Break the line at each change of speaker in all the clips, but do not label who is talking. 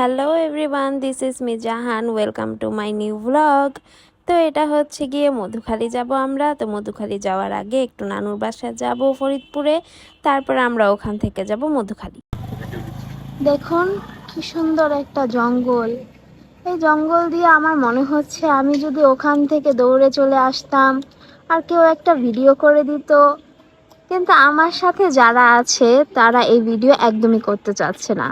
Hello everyone this is me Jahan welcome to my new blog তো এটা হচ্ছে গিয়ে মধুখালি যাব আমরা। তো মধুখালি যাওয়ার আগে একটু নানুর বাসায় যাব ফরিদপুরে। তারপর আমরা ওখান থেকে যাব মধুখালি। দেখুন, কি সুন্দর একটা জঙ্গল। এই জঙ্গল দিয়ে আমার মনে হচ্ছে আমি যদি ওখান থেকে দৌড়ে চলে আসতাম, আর কেউ একটা ভিডিও করে দিত। কিন্তু আমার সাথে যারা আছে, তারা এই ভিডিও একদমই করতে চাচ্ছে না।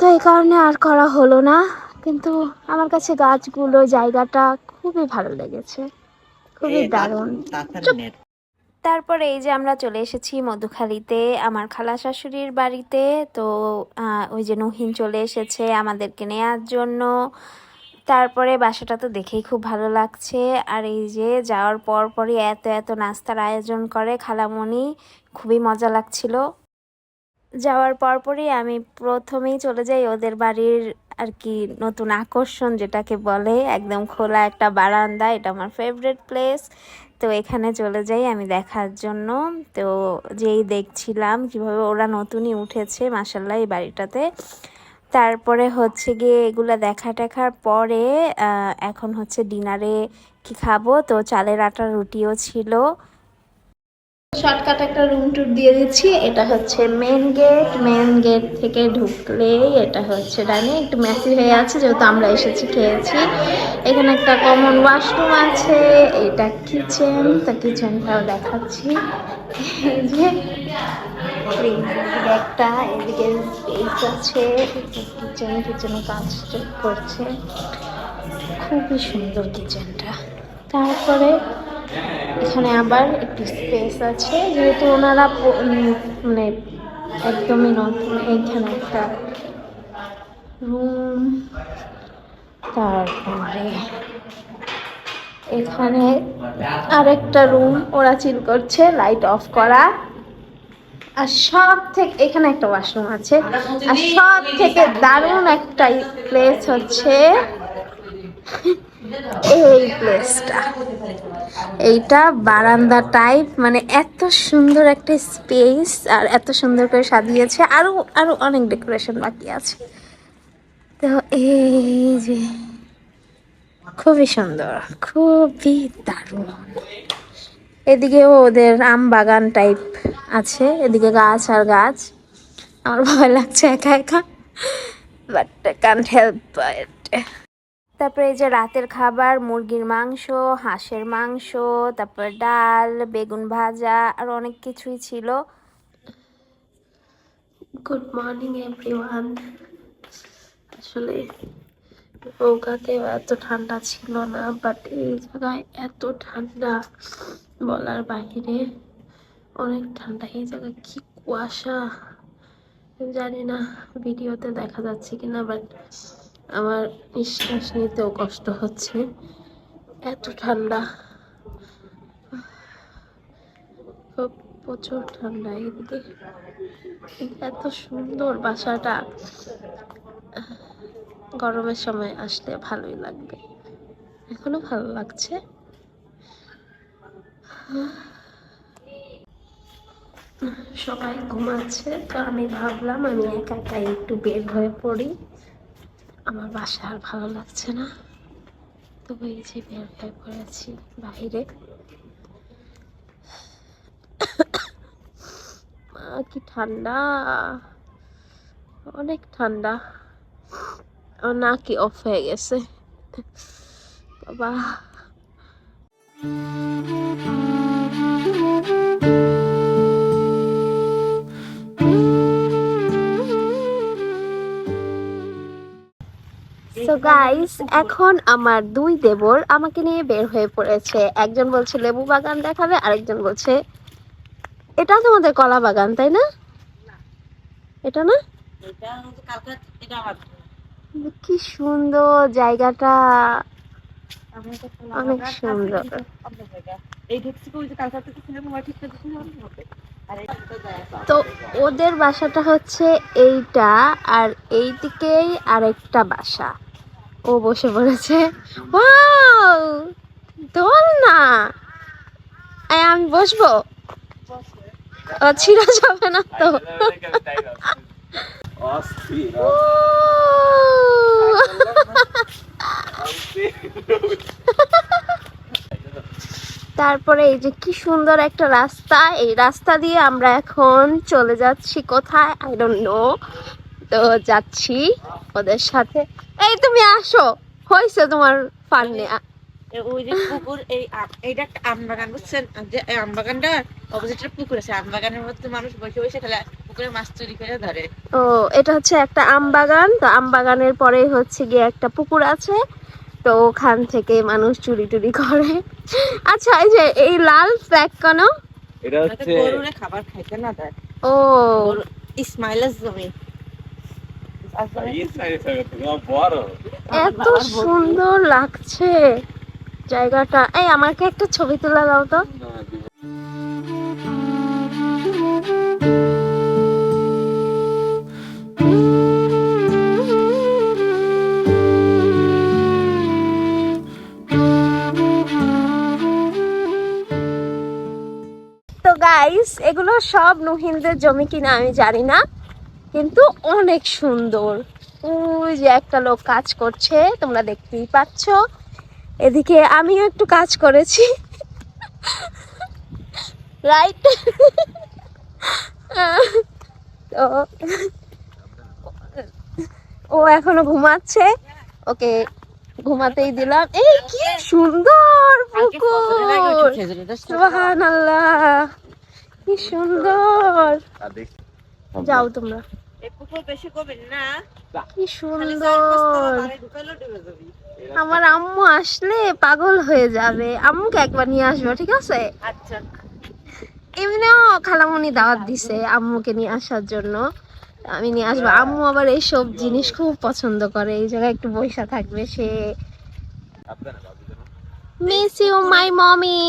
তো এই কারণে আর করা হলো না কিন্তু আমার কাছে গাছগুলো জায়গাটা খুবই ভালো লেগেছে। খুবই দারুণ। তারপরে এই যে আমরা চলে এসেছি মধুখালীতে আমার খালা শাশুড়ির বাড়িতে। তো ওই যে নহিন চলে এসেছে আমাদেরকে নেয়ার জন্য। তারপরে বাসাটা তো দেখেই খুব ভালো লাগছে। আর এই যে যাওয়ার পর পরই এত এত নাস্তার আয়োজন করে খালামণি। খুবই মজা লাগছিল। যাওয়ার পরপরই আমি প্রথমেই চলে যাই ওদের বাড়ির আর কি নতুন আকর্ষণ যেটাকে বলে, একদম খোলা একটা বারান্দা, এটা আমার ফেভারিট প্লেস তো এখানে চলে যাই আমি দেখার জন্য। তো যেই দেখছিলাম কীভাবে ওরা নতুনই উঠেছে মাসাল্লাহ এই বাড়িটাতে। তারপরে হচ্ছে গিয়ে এগুলো দেখা টেখার পরে এখন হচ্ছে ডিনারে কি খাব? তো চালের আটার রুটিও ছিল। শর্টকাট একটা রুম ট্যুর দিয়ে দিচ্ছি। এটা হচ্ছে মেন গেট মেন গেট থেকে ঢুকলেই এটা হচ্ছে ডাইনিং একটু মেসি হয়ে আছে, যেহেতু আমরা এসেছি, খেয়েছি। এখানে একটা কমন ওয়াশরুম আছে, এটা কিচেন তা কিচেনটাও দেখাচ্ছি। এই যে একটা এদিকে স্পেস আছে। কিচেন কিচেনে কাজ করছে খুবই সুন্দর কিচেনটা তারপরে এখানে আবার একটু স্পেস আছে, যেহেতু ওনারা মানে একদমই নতুন। এইখানে একটা রুম তারপরে এখানে আরেকটা রুম ওরা চিল করছে লাইট অফ করা। আর সব থেকে এখানে একটা ওয়াশরুম আছে। আর সব থেকে দারুণ একটা প্লেস হচ্ছে এই প্লেসটা এইটা বারান্দা টাইপ মানে এত সুন্দর একটা স্পেস আর এত সুন্দর করে সাজিয়েছে। আরও আরও অনেক ডেকোরেশন বাকি আছে। তো এই যে, খুবই সুন্দর, খুবই দারুণ। এদিকেও ওদের আম বাগান টাইপ আছে, এদিকে গাছ আর গাছ। আমার ভয় লাগছে একা একা বাট কান্ট হেল্প তারপরে এই যে রাতের খাবার, মুরগির মাংস, হাঁসের মাংস, তারপর ডাল, বেগুন ভাজা, আর অনেক কিছুই ছিল। গুড মর্নিং এভরিওয়ান আসলে নৌকাতে এত ঠান্ডা ছিল না বাট এই জায়গায় এত ঠান্ডা বলার বাইরে অনেক ঠান্ডা। এই জায়গায় কি কুয়াশা? জানি না, ভিডিওতে দেখা যাচ্ছে কিনা বাট আমার নিঃশ্বাস নিতেও কষ্ট হচ্ছে। এত ঠান্ডা। খুব প্রচুর ঠান্ডা এদিকে এত সুন্দর বাসাটা। গরমের সময় আসলে ভালোই লাগবে। এখনও ভালো লাগছে। সবাই ঘুমাচ্ছে, তো আমি ভাবলাম আমি একা একাই একটু বের হয়ে পড়ি। আমার বাসা আর ভালো লাগছে না। তো এই যে বের হয়ে পড়েছি বাইরে। মা, কি ঠান্ডা। অনেক ঠান্ডা। আমার নাকি অফ হয়ে গেছে। বাবা। গাইস এখন আমার দুই দেবর আমাকে নিয়ে বের হয়ে পড়েছে। একজন বলছে লেবু বাগান দেখাবে আরেকজন বলছে এটা তোমাদের কলা বাগান তাই না? এটা না? কি সুন্দর জায়গাটা। অনেক সুন্দর।
তো
ওদের বাসাটা হচ্ছে এইটা আর এইদিকেই আরেকটা বাসা। ও বসে পড়েছে। দোল না। আমি বসবো? ছিঁড়া যাবে না তো। তারপরে এই যে কি সুন্দর একটা রাস্তা। এই রাস্তা দিয়ে আমরা এখন চলে যাচ্ছি কোথায়? আই ডোন্ট নো তো যাচ্ছি ওদের সাথে। এই তুমি আসো হয়েছে তোমার ফান
ওই যে পুকুর এই এইটা একটা আম বাগান বুঝছেন? যে আম বাগানটা অপোজিটে পুকুর আছে আম বাগানের মধ্যে মানুষ বসে বসে খেলে পুকুরে মাছ চুরি করে ধরে।
ও এটা হচ্ছে একটা আম বাগান তো আম বাগানের পরে হচ্ছে গিয়ে একটা পুকুর আছে তো ওখান থেকে মানুষ চুরি টুরি করে। আচ্ছা এই যে এই লাল ফ্ল্যাগ কেন?
এটা হচ্ছে
গরুরে খাবার খাইতে না দেয়।
ও।
ইসমাইলের জমি
ইয়ে সাইডে সাইডে তোমার বড়
এত সুন্দর লাগছে জায়গাটা। এই আমাকে একটা ছবি তুলে দাও তো। তো গাইস এগুলো সব নুহিনদের জমি কিনা আমি জানি না। কিন্তু অনেক সুন্দর। ওই যে একটা লোক কাজ করছে তোমরা দেখতেই পাচ্ছ। এদিকে আমিও একটু কাজ করেছি। রাইট তো ও এখনও ঘুমাচ্ছে। ওকে ঘুমাতেই দিলাম। এই কি সুন্দর পুকুর। সুবহানাল্লাহ কি সুন্দর। যাও তোমরা। কি সুন্দর। আমার আম্মু আসলে পাগল হয়ে যাবে। আম্মুকে একবার নিয়ে আসব ঠিক আছে?
আচ্ছা।
এমনিও খালামুনি দাওয়াত দিছে আম্মুকে নিয়ে আসার জন্য। আমি নিয়ে আসব। আম্মু আবার এইসব জিনিস খুব পছন্দ করে। এই জায়গায় একটু বৈশা থাকবে সে। মিস ইউ মাই মমি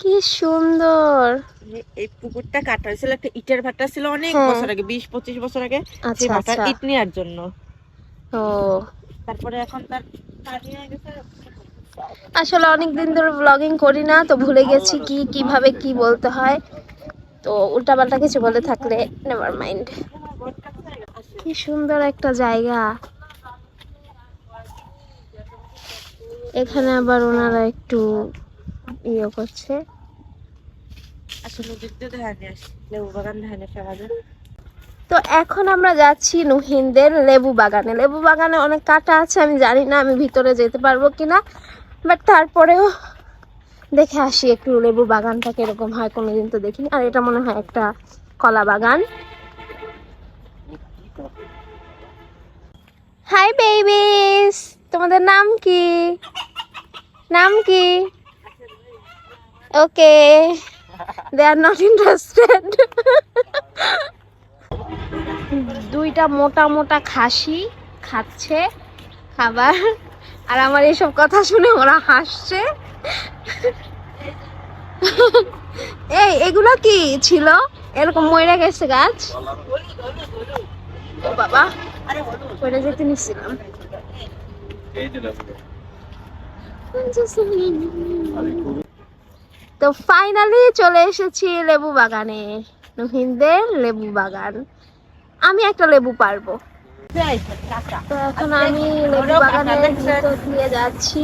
কি সুন্দর।
এই- পুকুরটা কাটা হয়েছিল একটা ইটের ভাটা ছিল অনেক
হ্যাঁ।
বছর আগে বিশ পঁচিশ বছর আগে সেই
আচ্ছা
ভাটা
আচ্ছা।
ইট নেওয়ার জন্য।
ও।
তারপরে এখন তার পানি হয়ে গেছে।
আসলে অনেক দিন ধরে ব্লগিং করি না তো ভুলে গেছি কি কীভাবে কি বলতে হয়। তো উল্টাপাল্টা কিছু বলে থাকলে নেভার মাইন্ড কি সুন্দর একটা জায়গা। এখানে আবার ওনারা একটু ইয়ে করছে।
আসলে দেখতে ধানে আসে লেবু বাগান ধানে আসে আমাদের।
তো এখন আমরা যাচ্ছি নুহিনদের লেবু বাগানে। লেবু বাগানে অনেক কাটা আছে আমি জানি না আমি ভিতরে যেতে পারব কিনা। বাট তারপরেও দেখে আসি একটু লেবু বাগানটা কীরকম হয় কোনোদিন তো দেখিনি। আর এটা মনে হয় একটা কলা বাগান। হাই বেবিস তোমাদের নাম কি? নাম কি? ওকে দে আর নট ইন্টারেস্টেড দুইটা মোটা মোটা খাসি খাচ্ছে খাবার। আর আমার এসব কথা শুনে ওরা হাসছে। এই এগুলো কি ছিল? এরকম মরে গেছে গাছ? ও বাবা পড়ে যেতে নিছিলাম।
এই।
তো ফাইনালি চলে এসেছি লেবু বাগানে। নহিনদের লেবু বাগান। আমি একটা লেবু পারব। তো এখন আমি লেবু বাগানের ভিতর দিয়ে যাচ্ছি।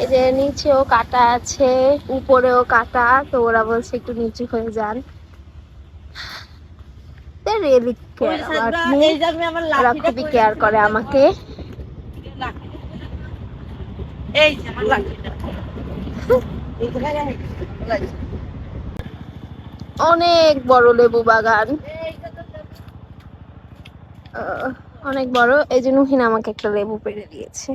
এই যে নিচেও কাটা আছে উপরেও কাটা তো ওরা বলছে একটু নিচু হয়ে যান।
আমার
ওরা খুবই কেয়ার করে আমাকে।
এই
অনেক বড় লেবু বাগান। অনেক বড়। এই যে নুহিন আমাকে একটা লেবু পেড়ে দিয়েছে।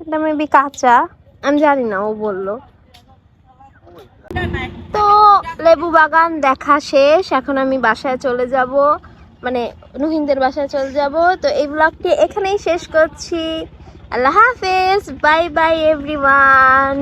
এটা মেবি কাঁচা। আমি জানি না, ও বলল। তো, লেবু বাগান দেখা শেষ। এখন আমি বাসায় চলে যাব। মানে নুহিনদের বাসায় চলে যাব। তো এই ব্লগটি এখানেই শেষ করছি। আল্লাহ হাফেজ। Bye bye everyone